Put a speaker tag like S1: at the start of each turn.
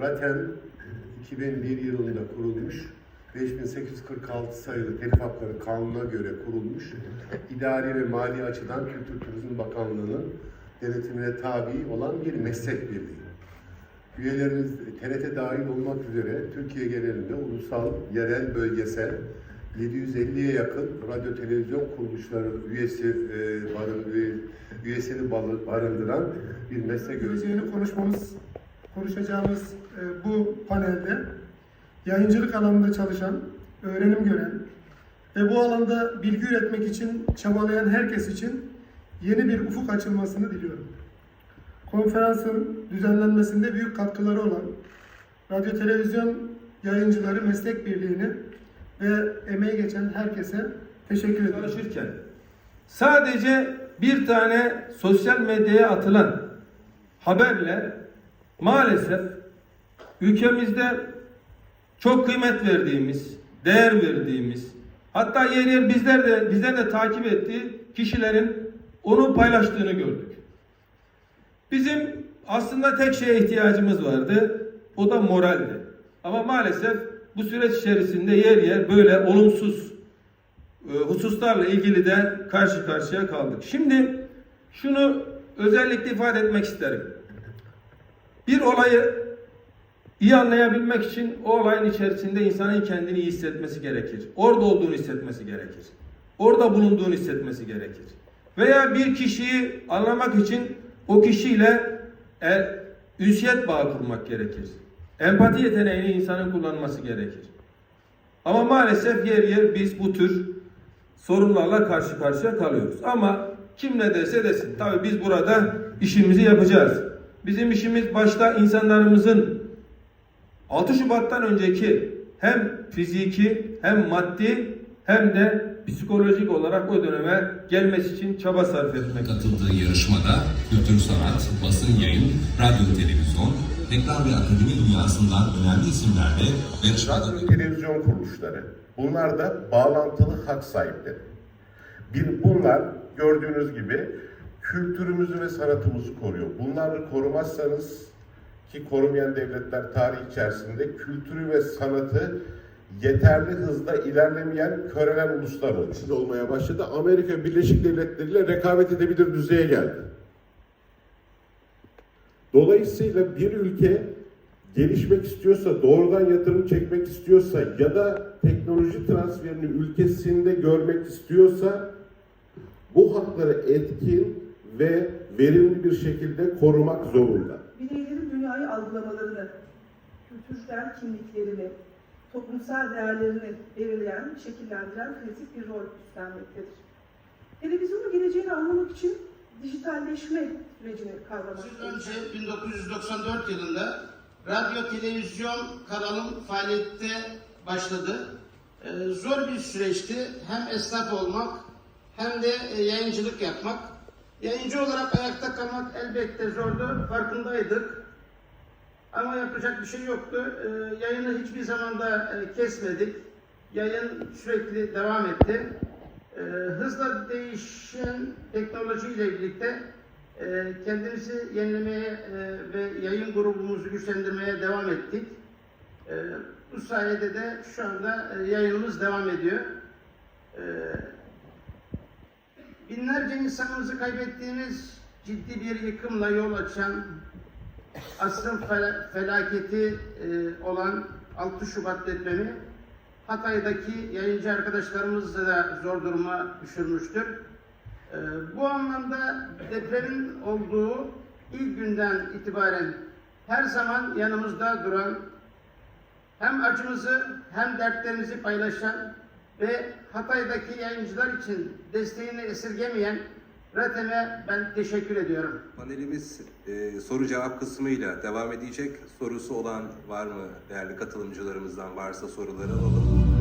S1: Raten 2001 yılında kurulmuş. 5846 sayılı Telif Hakları Kanunu'na göre kurulmuş. İdari ve mali açıdan Kültür Turizm Bakanlığı'nın denetimine tabi olan bir meslek birliği. Üyelerimiz TRT dahil olmak üzere Türkiye genelinde ulusal, yerel, bölgesel 750'ye yakın radyo televizyon kuruluşları üyesi e, barın, üye- üyesini barı- barındıran bir meslek örgütü.
S2: Konuşmamız, konuşacağımız e, bu panelde yayıncılık alanında çalışan, öğrenim gören ve bu alanda bilgi üretmek için çabalayan herkes için yeni bir ufuk açılmasını diliyorum. Konferansın düzenlenmesinde büyük katkıları olan Radyo Televizyon Yayıncıları Meslek Birliği'ni ve emeği geçen herkese teşekkür ederim.
S3: çalışırken sadece bir tane sosyal medyaya atılan haberle maalesef ülkemizde çok kıymet verdiğimiz, değer verdiğimiz, hatta yer yer bizler de bizler de takip ettiği kişilerin onu paylaştığını gördük. Bizim aslında tek şeye ihtiyacımız vardı. O da moraldi. Ama maalesef bu süreç içerisinde yer yer böyle olumsuz e, hususlarla ilgili de karşı karşıya kaldık. Şimdi şunu özellikle ifade etmek isterim. Bir olayı iyi anlayabilmek için o olayın içerisinde insanın kendini iyi hissetmesi gerekir. Orada olduğunu hissetmesi gerekir. Orada bulunduğunu hissetmesi gerekir. Veya bir kişiyi anlamak için o kişiyle e, ünsiyet bağı kurmak gerekir. Empati yeteneğini insanın kullanması gerekir. Ama maalesef yer yer biz bu tür sorunlarla karşı karşıya kalıyoruz. Ama kim ne derse desin. Tabii biz burada işimizi yapacağız. Bizim işimiz başta insanlarımızın 6 Şubat'tan önceki hem fiziki hem maddi hem de psikolojik olarak o döneme gelmesi için çaba sarf etmek.
S4: Katıldığı yarışmada kültür sanat, basın yayın, radyo televizyon, reklam ve akademi dünyasından önemli isimlerle yarışmada
S1: Radyo televizyon kuruluşları. Bunlar da bağlantılı hak sahipleri. Bir, bunlar gördüğünüz gibi kültürümüzü ve sanatımızı koruyor. Bunları korumazsanız ki korumayan devletler tarih içerisinde kültürü ve sanatı yeterli hızda ilerlemeyen, körelen uluslar. Şimdi olmaya başladı. Amerika Birleşik Devletleri ile rekabet edebilir düzeye geldi. Dolayısıyla bir ülke gelişmek istiyorsa, doğrudan yatırım çekmek istiyorsa ya da teknoloji transferini ülkesinde görmek istiyorsa bu hakları etkin ve verimli bir şekilde korumak zorunda.
S5: bireylerin dünyayı algılamalarını, kültürel kimliklerini, toplumsal değerlerini belirleyen, şekillendiren kritik bir rol üstlenmektedir. Televizyonun geleceğini anlamak için dijitalleşme sürecini kavramak
S6: Yıl önce 1994 yılında radyo televizyon kanalım faaliyette başladı. Ee, zor bir süreçti. Hem esnaf olmak hem de e, yayıncılık yapmak. Yayıncı olarak ayakta kalmak elbette zordu. Farkındaydık. Ama yapacak bir şey yoktu. Ee, yayını hiçbir zaman da e, kesmedik. Yayın sürekli devam etti. Ee, hızla değişen teknolojiyle birlikte e, kendimizi yenilemeye e, ve yayın grubumuzu güçlendirmeye devam ettik. E, bu sayede de şu anda e, yayınımız devam ediyor. E, binlerce insanımızı kaybettiğimiz ciddi bir yıkımla yol açan asrın fel- felaketi e, olan 6 Şubat depremi Hatay'daki yayıncı arkadaşlarımızı da zor duruma düşürmüştür. Ee, bu anlamda depremin olduğu ilk günden itibaren her zaman yanımızda duran, hem acımızı hem dertlerimizi paylaşan ve Hatay'daki yayıncılar için desteğini esirgemeyen RETEM'e ben teşekkür ediyorum.
S7: Panelimiz e, soru cevap kısmıyla devam edecek. Sorusu olan var mı değerli katılımcılarımızdan varsa soruları alalım.